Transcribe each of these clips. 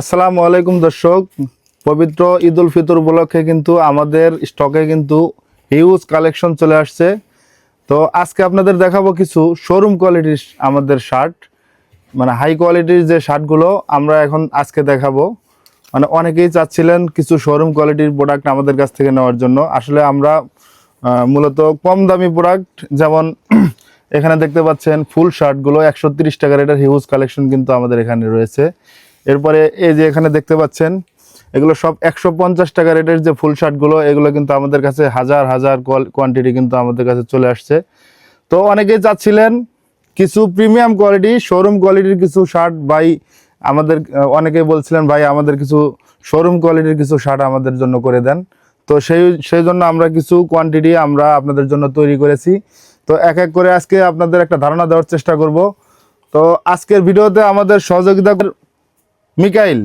আসসালামু আলাইকুম দর্শক। পবিত্র ঈদ উল ফিতর উপলক্ষে কিন্তু আমাদের স্টকে কিন্তু হিউজ কালেকশন চলে আসছে। তো আজকে আপনাদের দেখাবো কিছু শোরুম কোয়ালিটির আমাদের শার্ট মানে হাই কোয়ালিটির যে শার্টগুলো আমরা এখন আজকে দেখাবো। মানে অনেকেই চাচ্ছিলেন কিছু শোরুম কোয়ালিটির প্রোডাক্ট আমাদের কাছ থেকে নেওয়ার জন্য। আসলে আমরা মূলত কম দামি প্রোডাক্ট যেমন এখানে দেখতে পাচ্ছেন ফুল শার্টগুলো একশো তিরিশ টাকার এটার হিউজ কালেকশন কিন্তু আমাদের এখানে রয়েছে। এরপরে এই যে এখানে দেখতে পাচ্ছেন, এগুলো সব একশো পঞ্চাশ টাকা রেটের যে ফুল শার্টগুলো, এগুলো কিন্তু আমাদের কাছে হাজার হাজার কোয়ান্টিটি কিন্তু আমাদের কাছে চলে আসছে। তো অনেকেই চাচ্ছিলেন কিছু প্রিমিয়াম কোয়ালিটি, শোরুম কোয়ালিটির কিছু শার্ট বাই আমাদের, অনেকেই বলছিলেন, ভাই, আমাদের কিছু শোরুম কোয়ালিটির কিছু শার্ট আমাদের জন্য করে দেন। তো সেই সেই জন্য আমরা কিছু কোয়ান্টিটি আমরা আপনাদের জন্য তৈরি করেছি। তো এক এক করে আজকে আপনাদের একটা ধারণা দেওয়ার চেষ্টা করব। তো আজকের ভিডিওতে আমাদের সহযোগিতা মিকাইল।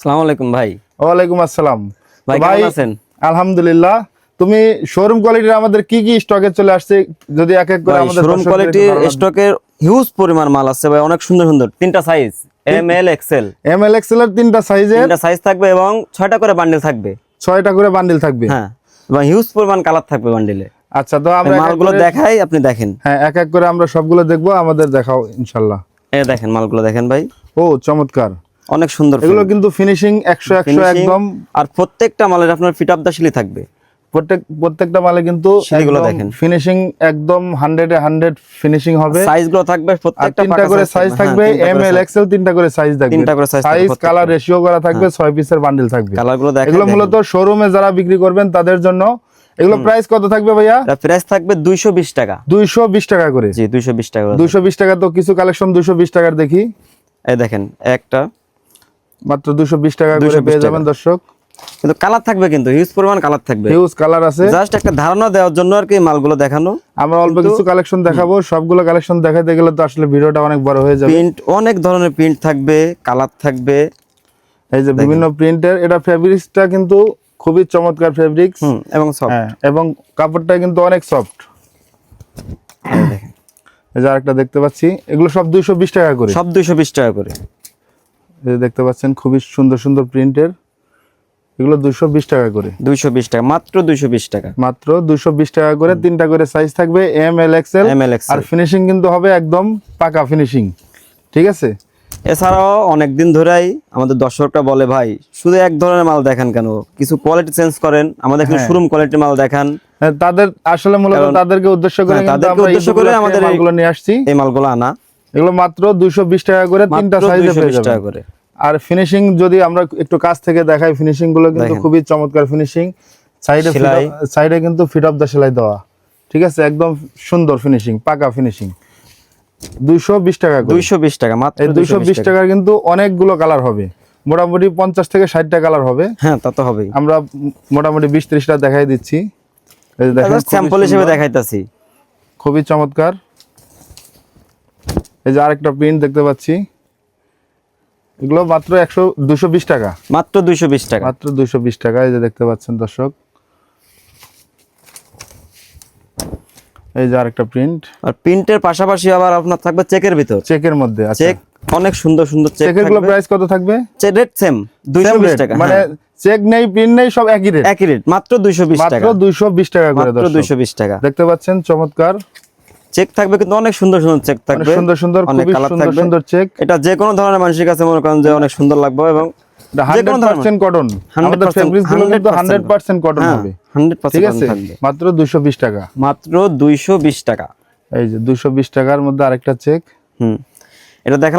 সালাম আলাইকুম ভাই। ওয়ালাইকুম আসসালাম। ভাই কেমন আছেন? আলহামদুলিল্লাহ। তুমি শোরুম কোয়ালিটির আমাদের কি কি স্টকে চলে আসছে? যদি এক এক করে আমাদের শোরুম দিন। স্টকের হিউজ পরিমাণ মাল আছে ভাই অনেক সুন্দর সুন্দর। তিনটা size M L XL M L XL এর তিনটা সাইজের তিনটা সাইজ থাকবে এবং ছয়টা করে বান্ডেল থাকবে। ছয়টা করে বান্ডিল থাকবে। হ্যাঁ এবং হিউজ পরিমাণ কালার থাকবে বান্ডেলে আচ্ছা তো আমরা মালগুলো দেখাই আপনি দেখেন। হ্যাঁ এক এক করে আমরা সবগুলো দেখব আমাদের দেখাও ইনশাল্লাহ। এই দেখেন মালগুলো দেখেন ভাই। ও চমৎকার। অনেক সুন্দর এগুলো কিন্তু ফিনিশিং একশো একশো একদম। আর প্রত্যেকটা মালের আপনার ফিট আপ দা শিলি থাকবে। প্রত্যেক প্রত্যেকটা মালে কিন্তু সেগুলো দেখেন। ফিনিশিং একদম হান্ড্রেড ফিনিশিং হবে। সাইজগুলো থাকবে প্রত্যেকটা তিনটা করে সাইজ থাকবে। হ্যাঁ, এম এল এক্সেল তিনটা করে সাইজ থাকবে। তিনটা করে সাইজ কালার রেশিও করা থাকবে পিসের বান্ডিল থাকবে। কালারগুলো দেখেন এগুলো মূলত শোরুমে যারা বিক্রি করবেন তাদের জন্য। এগুলো প্রাইস কত থাকবে ভাইয়া? প্রাইস থাকবে দুইশো বিশ টাকা। দুইশো বিশ টাকা করে। জি দুইশো বিশ টাকা করে। দুইশো বিশ টাকা তো কিছু কালেকশন দুইশো বিশ টাকার দেখি। এই দেখেন একটা মাত্র দুইশো বিশ টাকা করে পেয়ে যাবেন দর্শক। কিন্তু কালার থাকবে কিন্তু হিউজ পরিমাণ কালার থাকবে। হিউজ কালার আছে। জাস্ট একটা ধারণা দেওয়ার জন্য আর কি মালগুলো দেখানো। আমরা অল্প কিছু কালেকশন দেখাবো। সবগুলো কালেকশন দেখাতে গেলে তো আসলে ভিডিওটা অনেক বড় হয়ে যাবে। প্রিন্ট অনেক ধরনের প্রিন্ট থাকবে কালার থাকবে। এই যে বিভিন্ন প্রিন্টের এটা ফেব্রিক্সটা কিন্তু খুবই চমৎকার ফেব্রিক্স এবং সব হ্যাঁ এবং কাপড়টা কিন্তু অনেক সফট এই যে আরেকটা দেখতে পাচ্ছি। এগুলো সব দুইশো বিশ টাকা করে। সব দুইশো বিশ টাকা করে। দেখতে পাচ্ছেন খুবই সুন্দর সুন্দর প্রিন্টের। এগুলো দুইশো বিশ টাকা করে। দুইশো বিশ টাকা মাত্র দুইশো বিশ টাকা। মাত্র দুইশো বিশ টাকা করে তিনটা করে সাইজ থাকবে M L XL M L আর ফিনিশিং কিন্তু হবে একদম পাকা ফিনিশিং ঠিক আছে? এছাড়াও অনেকদিন ধরেই আমাদের দর্শকরা বলে ভাই শুধু এক ধরনের মাল দেখান কেন? কিছু কোয়ালিটি চেঞ্জ করেন আমাদের হ্যাঁ। শোরুম কোয়ালিটির মাল দেখান। হ্যাঁ, তাদের আসলে মূলত তাদেরকে উদ্দেশ্য করে হ্যাঁ, তাদেরকে উদ্দেশ্য করে আমাদের এই- মালগুলো নিয়ে আসছি। এই মালগুলো আনা। এগুলো মাত্র দুইশো বিশ টাকা করে তিনটা সাইজে পেয়ে টাকা করে। আর ফিনিশিং যদি আমরা একটু কাছ থেকে দেখাই ফিনিশিংগুলো কিন্তু খুবই চমৎকার ফিনিশিং সাইডে সাইডে কিন্তু ফিট অফ দা সেলাই দেওয়া। ঠিক আছে? একদম সুন্দর ফিনিশিং পাকা ফিনিশিং দুইশো বিশ টাকা দুইশো বিশ টাকা মাত্র দুইশো বিশ টাকার কিন্তু অনেকগুলো কালার হবে। মোটামুটি পঞ্চাশ থেকে ষাটটা কালার হবে। হ্যাঁ তা তো হবেই। আমরা মোটামুটি বিশ ত্রিশটা দেখাই দিচ্ছি। স্যাম্পল হিসেবে সুন্দর, খুবই চমৎকার। এই যে আরেকটা প্রিন্ট দেখতে পাচ্ছি। এগুলো মাত্র একশো দুশো বিশ টাকা। মাত্র দুইশো বিশ টাকা। মাত্র দুইশো বিশ টাকা এই যে দেখতে পাচ্ছেন দর্শক। এই যে আরেকটা প্রিন্ট আর প্রিন্টের পাশাপাশি আবার আপনার থাকবে চেকের ভিতর। চেকের মধ্যে আছে চেক অনেক সুন্দর সুন্দর চেক চেকেরগুলো প্রাইস কত থাকবে? রেট সেম দুইশো Same বিশ rate, টাকা মানে হ্যাঁ, চেক নেই প্রিন্ট নেই সব একই রেট একই রেট মাত্র দুইশো বিশ মাত্র টাকা। দুইশো বিশ টাকা করে মাত্র দর্শক। দুইশো বিশ টাকা। দেখতে পাচ্ছেন চমৎকার। চেক থাকবে কিন্তু অনেক সুন্দর সুন্দর চেক থাকবে। সুন্দর সুন্দর অনেক কালার সুন্দর থাকবে। সুন্দর চেক। এটা যে কোনো ধরনের মানুষের কাছে মনে করেন যে অনেক সুন্দর লাগবে এবং কটন আমাদের কিন্তু হান্ড্রেড পার্সেন্ট কটন হ্যাঁ হবে। হান্ড্রেড ঠিক আছে? মাত্র দুইশো বিশ টাকা। মাত্র দুইশো বিশ টাকা। এই যে দুইশো বিশ টাকার মধ্যে আরেকটা চেক। হুম। এটা দেখালাম।